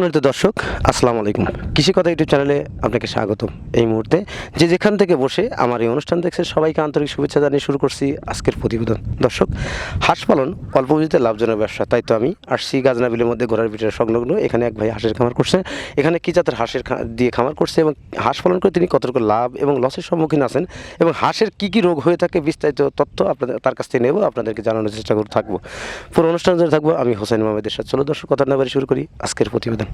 সম্মানিত দর্শক, আসসালামু আলাইকুম। কৃষি কথা ইউটিউব চ্যানেলে আপনাকে স্বাগতম। এই মুহূর্তে যে যেখান থেকে বসে আমার এই অনুষ্ঠান দেখছে সবাইকে আন্তরিক শুভেচ্ছা জানিয়ে শুরু করছি আজকের প্রতিবেদন। দর্শক, হাঁস পালন অল্প পুঁজিতে লাভজনক ব্যবসা, তাই তো আমি আসছি গাজনা বিলের মধ্যে ঘোড়ার পিঠের সংলগ্ন। এখানে এক ভাই হাঁসের খামার করছে। এখানে কি জাতের হাঁসের দিয়ে খামার করছে এবং হাঁস পালন করে তিনি কতটুকু লাভ এবং লসের সম্মুখীন আছেন এবং হাঁসের কি কি রোগ হয়ে থাকে বিস্তারিত তথ্য আপনাদের, তার কাছ থেকে নেব। আপনাদেরকে জানানোর চেষ্টা করে থাকব। পুরো অনুষ্ঠান ধরে থাকব আমি হোসেন মোহাম্মদের সাথে। চলো দর্শক, কথা না বাড়ি শুরু করি আজকের প্রতিবেদন।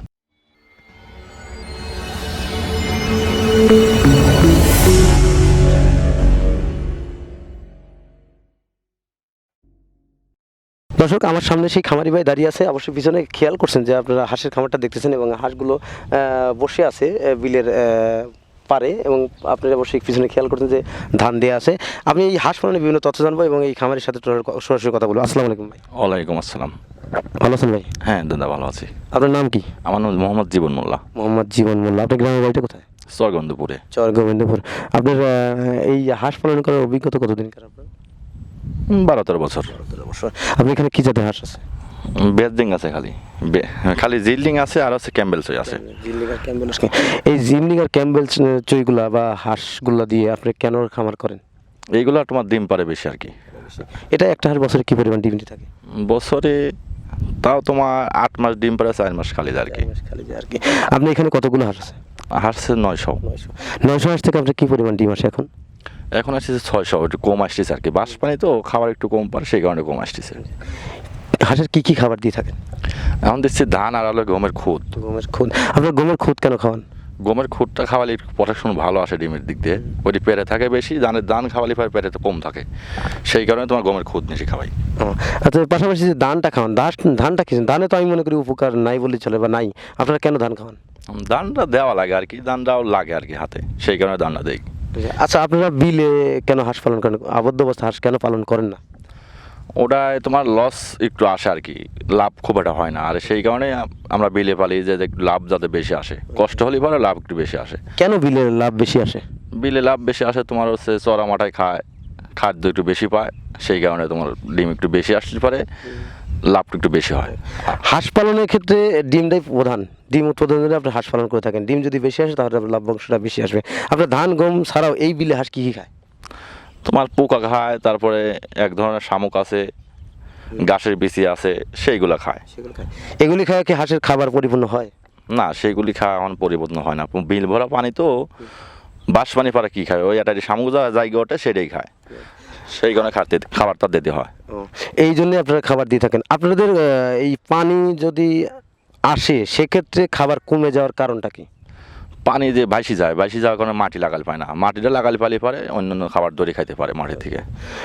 দর্শক আমার সামনে সেই খামারি ভাই দাঁড়িয়ে আছে। অবশ্যই পিছনে খেয়াল করছেন যে আপনারা হাঁসের খামারটা দেখতেছেন এবং হাঁসগুলো বসে আছে বিলের পারে এবং আপনারা অবশ্যই পিছনে খেয়াল করছেন যে ধান দেওয়া আছে। আমি এই হাঁস পালনের বিভিন্ন তথ্য জানব এবং এই খামারের সাথে সরাসরি কথা বলব। আসসালামু আলাইকুম ভাই। ওয়ালাইকুম আসসালাম। ভালো আছেন ভাই? হ্যাঁ দাদা ভালো আছি। আপনার নাম কি? আমার নাম মোহাম্মদ জীবন মোল্লা। মোহাম্মদ জীবন মোল্লা। আপনার গ্রামের বাড়িটা কোথায়? চরগন্ধপুরে চর গোবিন্দপুর আপনার এই হাঁস পালন করার অভিজ্ঞতা কতদিনকার আপনার? বারো তেরো বছর। অবশ্যই আপনি এখানে কি জাতের হাঁস আছে? বেজডিং আছে খালি। খালি জিল্ডিং আছে আর হচ্ছে ক্যাম্বেলসই আছে। এই ক্যাম্বেল আর ক্যাম্বেল চইগুলা বা হাঁসগুলা দিয়ে আপনি কেন খামার করেন? এইগুলো তোমার ডিম পারে বেশি আর কি। এটা একটা হাঁস বছরে কি পরিমাণ ডিম দিয়ে থাকে? বছরে তাও তোমার আট মাস ডিম পারে চার মাস খালি আর কি। খালি যে আর কি। আপনি এখানে কতগুলো হাঁস আছে? হাসছে নয়শো। নয়শো। হাঁস থেকে আপনার কি পরিমাণ ডিম আসে এখন? এখন আসছে ছয়শো একটু কম আসতেছে আর কি। বাস পানি তো খাবার একটু কম পারে সেই কারণে কম আসতেছে। হাঁসের কি কি খাবার দিয়ে থাকেন? এখন দেখছি ধান আর আলো গমের খুদ। গমের খুদ। আপনার গমের খুদ কেন খাওয়ান? গমের খুঁটটা খাওয়ালে প্রোটেকশন ভালো আসে ডিমের দিক দিয়ে। ওটি পেরে থাকে বেশি ধানের ধান খাওয়ালে পরে তো কম থাকে। সেই কারণে তোমার গমের খুদ বেশি খাওয়াই। আচ্ছা পাশাপাশি যে ধানটা খাওয়ান ধানটা খেয়েছেন ধানে তো আমি মনে করি উপকার নাই বলে চলে বা নাই। আপনারা কেন ধান খাওয়ান? ধানটা দেওয়া লাগে আর কি ধানটাও লাগে আর কি হাতে সেই কারণে ধানটা দেই। আচ্ছা আপনারা বিলে কেন হাঁস পালন করেন? আবদ্ধ অবস্থা হাঁস কেন পালন করেন না? ওটায় তোমার লস একটু আসে আর কি লাভ খুব একটা হয় না। আর সেই কারণে আমরা বিলে পালি যে একটু লাভ যাতে বেশি আসে কষ্ট হলে পরে লাভ একটু বেশি আসে। কেন বিলে লাভ বেশি আসে? বিলে লাভ বেশি আসে তোমার হচ্ছে চড়া মাঠায় খায় খাদ্য একটু বেশি পায় সেই কারণে তোমার ডিম একটু বেশি আসতে পারে লাভটা একটু বেশি হয়। হাঁস পালনের ক্ষেত্রে ডিমটাই প্রধান? ডিম উৎপাদন করে আপনি হাঁস পালন করে থাকেন। ডিম যদি বেশি আসে তাহলে আপনার লাভ্যাংশটা বেশি আসবে। আপনার ধান গম ছাড়াও এই বিলে হাঁস কী কী খায়? তোমার পোকা খায় তারপরে এক ধরনের শামুক আছে ঘাসের বিচি আছে সেইগুলো খায়। এগুলি খায় কি হাঁসের খাবার পরিপূর্ণ হয়? না সেইগুলি খাওয়া এখন পরিবর্তন হয় না। বিল ভরা পানি তো বাস পানি পারে কী খায়? ওই একটা শামুক যা জায়গা ওঠে সেটাই খায়। সেই কারণে খাতে খাবারটা দিতে হয়। এই জন্য আপনারা খাবার দিয়ে থাকেন। আপনাদের এই পানি যদি আসে সেক্ষেত্রে খাবার কমে যাওয়ার কারণটা কি? পানি যে বাইসি যায় বাইসি যাওয়ার কারণে মাটি লাগাল পায় না। মাটিটা লাগালে পালি পারে অন্যান্য খাবার দড়ি খাইতে পারে মাটি থেকে।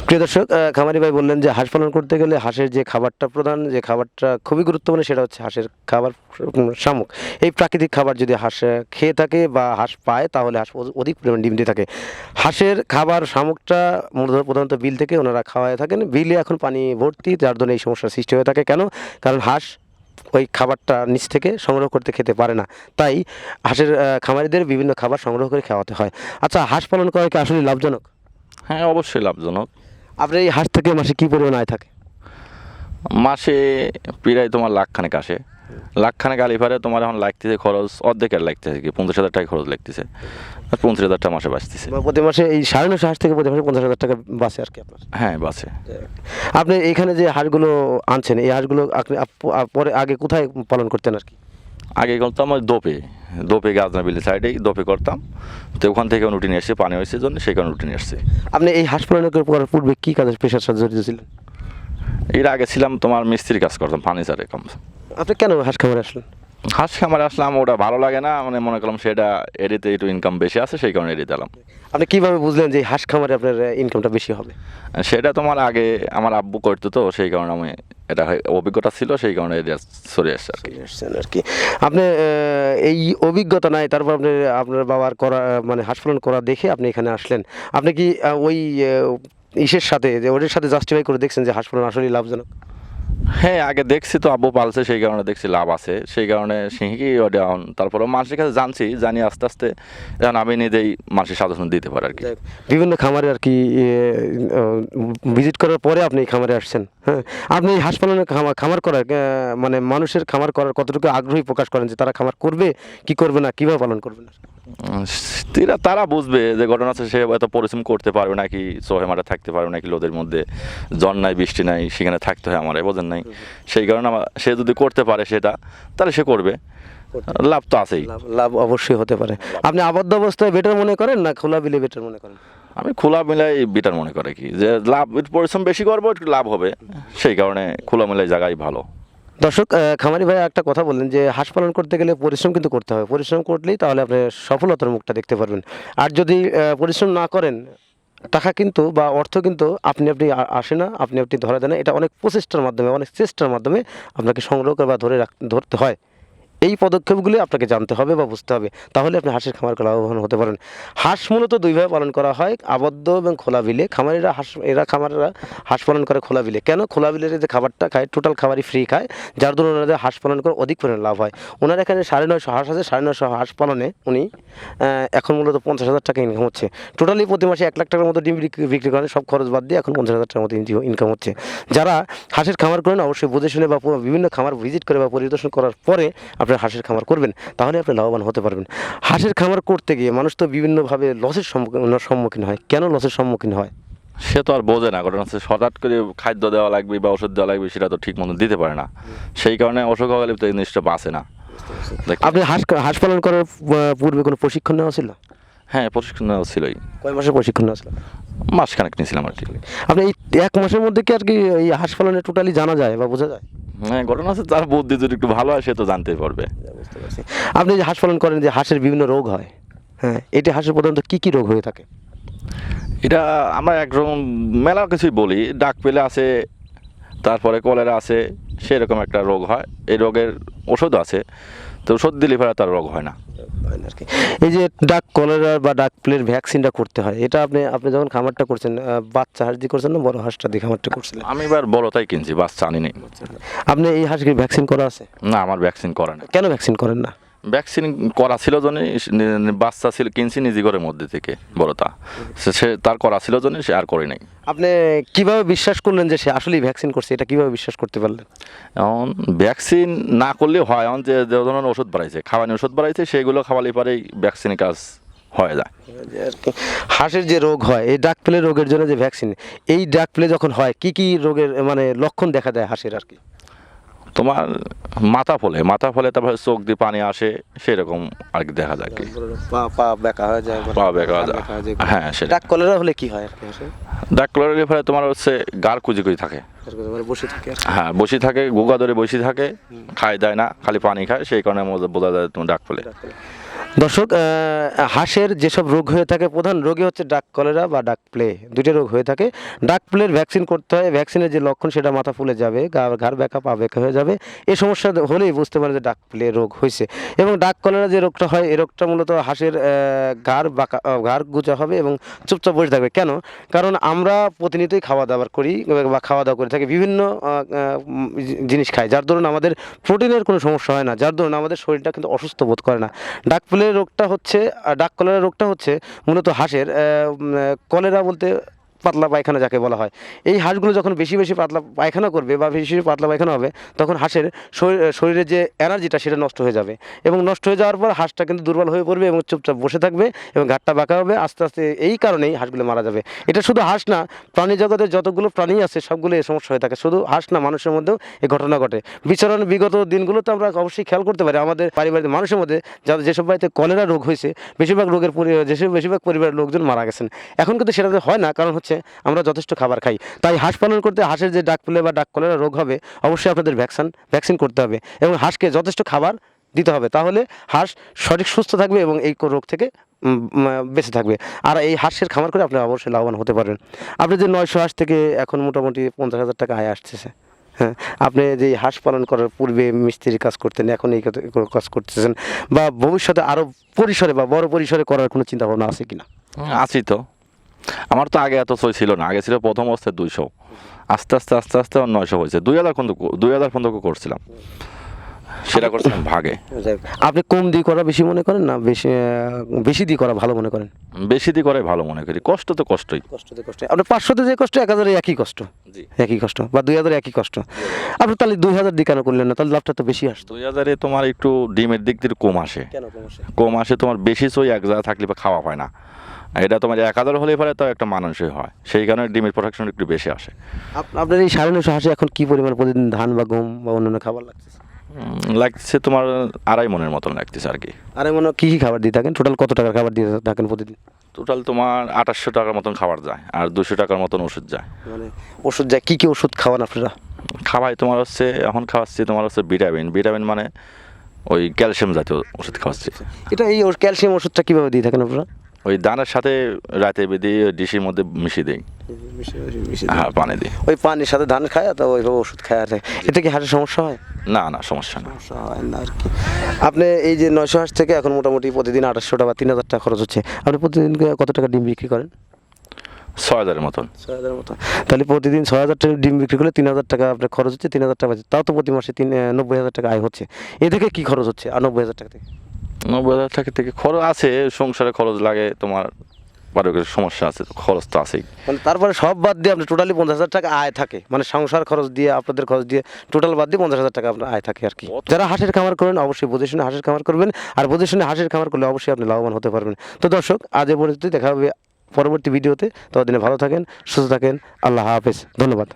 প্রিয় দর্শক খামারি ভাই বললেন যে হাঁস পালন করতে গেলে হাঁসের যে খাবারটা প্রধান যে খাবারটা খুবই গুরুত্বপূর্ণ সেটা হচ্ছে হাঁসের খাবার শামুক। এই প্রাকৃতিক খাবার যদি হাঁস খেয়ে থাকে বা হাঁস পায় তাহলে হাঁস অধিক পরিমাণ ডিম দিয়ে থাকে। হাঁসের খাবার শামুকটা মূলত প্রধানত বিল থেকে ওনারা খাওয়ায় থাকেন। বিলে এখন পানি ভর্তি যার জন্য এই সমস্যার সৃষ্টি হয়ে থাকে। কেন? কারণ হাঁস ওই খাবারটা নিচ থেকে সংগ্রহ করতে খেতে পারে না। তাই হাঁসের খামারিদের বিভিন্ন খাবার সংগ্রহ করে খাওয়াতে হয়। আচ্ছা হাঁস পালন করা কি আসলে লাভজনক? হ্যাঁ অবশ্যই লাভজনক। আপনার এই হাঁস থেকে মাসে কী পরিমাণ আয় থাকে? মাসে প্রায় তোমার লাখখানেক আসে। লাখখানেক আলি পারে তোমার এখন লাগতেছে খরচ অর্ধেকের লাগতেছে কি পঞ্চাশ হাজার টাকা খরচ লাগতেছে। আর পঞ্চাশ হাজার টাকা মাসে বাঁচতেছে। প্রতি মাসে এই সাড়ে নশো হাঁস থেকে প্রতি মাসে পঞ্চাশ হাজার টাকা বাঁচে আর কি আপনার। হ্যাঁ বাসে আপনি এখানে যে হাঁসগুলো আনছেন এই হাঁসগুলো আপনি আপ- আপ- পরে আগে কোথায় পালন করতেন আর কি? আগে করতাম ওই দোপে দোপে গাজনা বিলি সাইডেই দোপে করতাম। তো ওখান থেকে উঠে নিয়ে এসছে পানি হয়েছে জন্য সেই কারণে উঠে নিয়ে এসছে আপনি এই হাঁস পালন করার পূর্বে কী কাজের পেশার সাথে জড়িত ছিলেন? এর আগে ছিলাম তোমার মিস্ত্রির কাজ করতাম ফার্নিচারে কাম। আপনি কেন হাঁস খামারে আসলেন? হাঁস খামারে আসলাম ওটা ভালো লাগে না মানে মনে করলাম সেটা এডিতে একটু ইনকাম বেশি আছে সেই কারণে এডিতে এলাম। আপনি কীভাবে বুঝলেন যে হাঁস খামারে আপনার ইনকামটা বেশি হবে? সেটা তোমার আগে আমার আব্বু করতো তো সেই কারণে আমি এটা অভিজ্ঞতা ছিল সেই কারণে এটা সরে আসছে আর কি। আর কি। আপনি এই অভিজ্ঞতা নাই তারপর আপনি আপনার বাবার করা মানে হাঁস পালন করা দেখে আপনি এখানে আসলেন। আপনি কি ওই ইসের সাথে যে ওদের সাথে জাস্টিফাই করে দেখছেন যে হাঁস পালন আসলেই লাভজনক? হ্যাঁ আগে দেখছি তো আব্বু পালছে সেই কারণে দেখছি লাভ আছে। সেই কারণে সিংহি এখন তারপরে মানুষের কাছে জানছি জানি আস্তে আস্তে এখন আমি নিজেই মানুষের সাজেশন দিতে পারি আর কি। বিভিন্ন খামারে আর কি ভিজিট করার পরে আপনি এই খামারে আসছেন হ্যাঁ? আপনি এই হাঁস পালনের খামার খামার করার মানে মানুষের খামার করার কতটুকু আগ্রহী প্রকাশ করেন যে তারা খামার করবে কি করবে না কীভাবে পালন করবে না তারা তারা বুঝবে যে ঘটনা আছে সে এত পরিশ্রম করতে পারবে নাকি সোহে মাঠে থাকতে পারবে নাকি লোদের মধ্যে জন নাই বৃষ্টি নাই সেখানে থাকতে হয় আমার বোঝেন নাই? সেই কারণে আমার সে যদি করতে পারে সেটা তাহলে সে করবে। লাভ তো আছেই। লাভ অবশ্যই হতে পারে। আপনি আবদ্ধ অবস্থায় বেটার মনে করেন না খোলা বিলে বেটার মনে করেন? আমি খোলা মেলায় বেটার মনে করে কি? যে লাভ পরিশ্রম বেশি করব একটু লাভ হবে। সেই কারণে খোলা মেলায় জায়গায় ভালো। দর্শক খামারি ভাই একটা কথা বললেন যে হাঁস পালন করতে গেলে পরিশ্রম কিন্তু করতে হবে। পরিশ্রম করলেই তাহলে আপনি সফলতার মুখটা দেখতে পারবেন। আর যদি পরিশ্রম না করেন টাকা কিন্তু বা অর্থ কিন্তু আপনি আপনি আসে না, আপনি আপনি ধরা দেন। এটা অনেক প্রচেষ্টার মাধ্যমে, অনেক চেষ্টার মাধ্যমে আপনাকে সংগ্রহ করে বা ধরে রাখ, ধরতে হয় এই পদক্ষেপগুলি আপনাকে জানতে হবে বা বুঝতে হবে। তাহলে আপনি হাঁসের খামার লাভবান হতে পারেন। হাঁস মূলত দুইভাবে পালন করা হয়, আবদ্ধ এবং খোলা বিলে। খামারিরা হাঁস, এরা খামারিরা হাঁস পালন করে খোলা বিলে। কেন? খোলা বিলের যে খাবারটা খায় টোটাল খাবারই ফ্রি খায়। যার দরুন ওনাদের হাঁস পালন করে অধিক পরিমাণে লাভ হয়। ওনার এখানে সাড়ে নয়শো হাঁস আছে, সাড়ে নয়শো হাঁস পালনে উনি এখন মূলত পঞ্চাশ হাজার টাকা ইনকাম হচ্ছে। টোটালি প্রতি মাসে এক লাখ টাকার মতো ডিম বিক্রি করেন, সব খরচ বাদ দিয়ে এখন পঞ্চাশ হাজার টাকার মতো ইনকাম হচ্ছে। যারা হাঁসের খামার করেন, অবশ্যই বুঝে শুনে বা বিভিন্ন খামার ভিজিট করে বা পরিদর্শন করার পরে আপনার হাঁসের খামার করবেন তাহলে আপনি লাভবান হতে পারবেন। হাঁসের খামার করতে গিয়ে মানুষ তো বিভিন্নভাবে লসের সম্মুখীন হয়। কেন লসের সম্মুখীন হয়? সে তো আর বোঝে না ঘটনা হচ্ছে হঠাৎ করে খাদ্য দেওয়া লাগবে বা ওষুধ দেওয়া লাগবে সেটা তো ঠিক মতো দিতে পারে না। সেই কারণে অসুখ হলে তো এই জিনিসটা বাঁচে না। আপনি হাঁস হাঁস পালন করার পূর্বে কোনো প্রশিক্ষণ নেওয়া ছিল? হ্যাঁ প্রশিক্ষণ নেওয়া ছিলই। কয় মাসের প্রশিক্ষণ নেওয়া ছিল? মাসখানেক নিয়েছিলাম আর কি। আপনি এই এক মাসের মধ্যে কি আর কি এই হাঁস পালনে টোটালি জানা যায় বা বোঝা যায়? হ্যাঁ ঘটনা আছে তার বুদ্ধি যদি একটু ভালো হয় সে তো জানতেই পারবে। বুঝতে পারছি। আপনি যে হাঁস পালন করেন যে হাঁসের বিভিন্ন রোগ হয় হ্যাঁ এটি হাঁসের প্রধানত কি কি রোগ হয়ে থাকে? এটা আমরা একরকম মেলা কিছুই বলি ডাক পেলে আছে তারপরে কলেরা আছে সেরকম একটা রোগ হয়। এই রোগের ওষুধ আছে। তো সর্দি লিভারে তার রোগ হয় না। এই যে ডাক কলেরা বা ডাক প্লের ভ্যাকসিনটা করতে হয় এটা আপনি আপনি যখন খামারটা করছেন বাচ্চা হাঁস দিয়ে করছেন না বড় হাঁসটা দিয়ে খামারটা করছেন আমি এবার বড় তাই কিনছি বাচ্চা আনি নেই। আপনি এই হাঁসকে ভ্যাকসিন করা আছে? না আমার ভ্যাকসিন করে না কেন ভ্যাকসিন করেন না? ভ্যাকসিন করা ছিল জন্য বাচ্চা ছিল কিনছি নিজে ঘরের মধ্যে থেকে বড়টা। সে- তার করা ছিল জন্য সে আর করে নাই। আপনি কীভাবে বিশ্বাস করলেন যে সে আসলেই ভ্যাকসিন করছে? এটা কীভাবে বিশ্বাস করতে পারলেন? এখন ভ্যাকসিন না করলে হয় এখন যে ধরনের ওষুধ বাড়াইছে খাওয়ানি ওষুধ বাড়াইছে সেগুলো খাওয়ালে পরেই ভ্যাকসিনের কাজ হয়ে যায়। হাঁসের যে রোগ হয় এই ডাক প্লে রোগের জন্য যে ভ্যাকসিন এই ডাক প্লে যখন হয় কি কি রোগের মানে লক্ষণ দেখা দেয় হাঁসের আর কি? তোমার মাথা ফলে মাথা ফলে তারপরে চোখ দিয়ে পানি আসে সেরকম আর কি দেখা যায় কি। পা পা বেঁকা হয়ে যায় পা বেঁকা হয়ে যায়। হ্যাঁ, সেটা। ডাক কলেরা হলে কি হয় ডাক কলেরা ফলে তোমার হচ্ছে গার কুজি কুজি থাকে। মানে বসে থাকে হ্যাঁ বসে থাকে গোগা ধরে বসে থাকে খায় দেয় না খালি পানি খায় সেই কারণে বোঝা যায় তোমার ডাক ফলে দর্শক হাঁসের যেসব রোগ হয়ে থাকে, প্রধান রোগী হচ্ছে ডাক কলেরা বা ডাক প্লে। দুটো রোগ হয়ে থাকে। ডাক প্লের ভ্যাকসিন করতে হয়। ভ্যাকসিনের যে লক্ষণ, সেটা মাথা ফুলে যাবে ঘাড় ব্যাকা পা ব্যাকা হয়ে যাবে। এই সমস্যা হলেই বুঝতে পারে যে ডাক প্লে রোগ হয়েছে। এবং ডাক কলেরা যে রোগটা হয় এই রোগটা মূলত হাঁসের ঘাড় বাঁকা ঘাড় গুজা হবে এবং চুপচাপ বসে থাকবে। কেন? কারণ আমরা প্রতিনিয়তই খাওয়া দাওয়া করি বা খাওয়া দাওয়া করে থাকি, বিভিন্ন জিনিস খাই। যার দরুন আমাদের প্রোটিনের কোনো সমস্যা হয় না। যার দরুন আমাদের শরীরটা কিন্তু অসুস্থ বোধ করে না। ডাক প্লের রোগটা হচ্ছে ডাক কলেরা রোগটা হচ্ছে মূলত হাঁসের। কলেরা বলতে পাতলা পায়খানা যাকে বলা হয়। এই হাঁসগুলো যখন বেশি বেশি পাতলা পায়খানা করবে বা বেশি বেশি পাতলা পায়খানা হবে, তখন হাঁসের শরীর- যে এনার্জিটা সেটা নষ্ট হয়ে যাবে এবং নষ্ট হয়ে যাওয়ার পর হাঁসটা কিন্তু দুর্বল হয়ে পড়বে এবং চুপচাপ বসে থাকবে এবং ঘাটটা বাঁকা হবে। আস্তে আস্তে এই কারণেই হাঁসগুলো মারা যাবে। এটা শুধু হাঁস না, প্রাণী জগতে যতগুলো প্রাণী আছে সবগুলো এই সমস্যা হয়ে থাকে। শুধু হাঁস না, মানুষের মধ্যেও এই ঘটনা ঘটে। বিচরণ বিগত দিনগুলোতে আমরা অবশ্যই খেয়াল করতে পারি। আমাদের পারিবারিক মানুষের মধ্যে যাদের যেসব বাড়িতে কলেরা রোগ হয়েছে, বেশিরভাগ রোগের পরি- যেসব বেশিরভাগ পরিবারের লোকজন মারা গেছেন। এখন কিন্তু সেটাতে হয় না, কারণ হচ্ছে আমরা যথেষ্ট খাবার খাই। তাই হাঁস পালন করতে হাঁসের যে ডাক ফুলে বা ডাক কলেরা রোগ হবে, অবশ্যই আপনাদের ভ্যাকসিন ভ্যাকসিন করতে হবে এবং হাঁসকে যথেষ্ট খাবার দিতে হবে। তাহলে হাঁস সঠিক সুস্থ থাকবে এবং এই রোগ থেকে বেঁচে থাকবে। আর এই হাঁসের খামার করে আপনি অবশ্যই লাভবান হতে পারবেন। আপনি যে নয়শো হাঁস থেকে এখন মোটামুটি পঞ্চাশ হাজার টাকা আয় আসতেছে হ্যাঁ আপনি যে হাঁস পালন করার পূর্বে মিস্ত্রির কাজ করতেন, এখন এই কাজ- করতেছেন, বা ভবিষ্যতে আরও পরিসরে বা বড় পরিসরে করার কোনো চিন্তা ভাবনা আছে কিনা? আছি তো। আমার তো আগে এত সই ছিল না আগে ছিল প্রথম অবস্থায় দুইশো। আস্তে আস্তে আস্তে আস্তে নয়শো হয়েছে। দুই হাজার পর্যন্ত দুই হাজার পর্যন্ত করছিলাম। সেটা করছিলাম ভাগে। আপনি কম দিয়ে করা বেশি মনে করেন না বেশি বেশি দিয়ে করা ভালো মনে করেন? বেশি দিয়ে করে ভালো মনে করি। কষ্ট তো কষ্টই। কষ্টতে কষ্ট আপনি পাঁচশোতে যে কষ্ট এক হাজারে একই কষ্ট। একই কষ্ট বা দুই হাজার একই কষ্ট। আপনি তাহলে দুই হাজার দিয়ে কেন করলেন না? তাহলে লাভটা তো বেশি আসতো। দুই হাজারে তোমার একটু ডিমের দিক দিয়ে কম আসে? কম আসে তোমার বেশি সই এক জায়গায় থাকলে বা খাওয়া হয় না। এটা তোমার এক হাজার হলে পরে তো একটা মানুষই হয়। সেই কারণে ডিমের প্রোডাকশন একটু বেশি আসে। আপনার এই সাড়ে নশো হাঁসে এখন কি পরিমাণ প্রতিদিন ধান বা গম বা অন্যান্য খাবার লাগছে লাগছে তোমার আড়াই মনের মতন লাগতেছে আর কি। আর মনে কী কী খাবার দিয়ে থাকেন? টোটাল কত টাকার খাবার দিয়ে থাকেন প্রতিদিন? টোটাল তোমার আঠাশশো টাকার মতন খাবার যায় আর দুশো টাকার মতন ওষুধ যায়। মানে ওষুধ যায় কী কী ওষুধ খাওয়ান আপনারা? খাওয়াই তোমার হচ্ছে এখন খাওয়াচ্ছি তোমার হচ্ছে ভিটামিন। ভিটামিন মানে ওই ক্যালসিয়াম জাতীয় ওষুধ খাওয়াচ্ছি। এটা এই ক্যালসিয়াম ওষুধটা কীভাবে দিয়ে থাকেন আপনারা? ওই দানার সাথে রাতে বেঁধে ডিশের মধ্যে মিশিয়ে দিই। হ্যাঁ পানি দিই। ওই পানির সাথে ধান খায় তো ওইভাবে ওষুধ খায় আর এতে কি হাঁসের সমস্যা হয়? না না সমস্যা না। হয় না আর কি। আপনি এই যে নয়শো হাঁস থেকে এখন মোটামুটি প্রতিদিন আঠাশশো টাকা তিন হাজার টাকা খরচ হচ্ছে আপনি প্রতিদিন কত টাকা ডিম বিক্রি করেন? ছয় হাজারের মতন। ছয় হাজার মতো তাহলে প্রতিদিন ছয় হাজার টাকা ডিম বিক্রি করলে তিন হাজার টাকা আপনার খরচ হচ্ছে তিন হাজার টাকা তাও তো প্রতি মাসে তিন নব্বই হাজার টাকা আয় হচ্ছে। এ থেকে কি খরচ হচ্ছে? আর নব্বই হাজার টাকা থেকে? নব্বই হাজার টাকা থেকে খরচ আছে সংসারে খরচ লাগে তোমার পারিবারিক সমস্যা আছে তো খরচ তো আছেই। মানে তারপরে সব বাদ দিয়ে আপনি টোটালি পঞ্চাশ হাজার টাকা আয় থাকে। মানে সংসার খরচ দিয়ে আপনাদের খরচ দিয়ে টোটাল বাদ দিয়ে পঞ্চাশ হাজার টাকা আপনার আয় থাকে আর কি। যারা হাঁসের খামার করেন অবশ্যই বুঝে শুনে হাঁসের খামার করবেন। আর বুঝে শুনে হাঁসের খামার করলে অবশ্যই আপনি লাভবান হতে পারবেন। তো দর্শক আজ এ পরিস্থিতি দেখা হবে পরবর্তী ভিডিওতে। ততদিনে ভালো থাকেন সুস্থ থাকেন আল্লাহ হাফেজ ধন্যবাদ।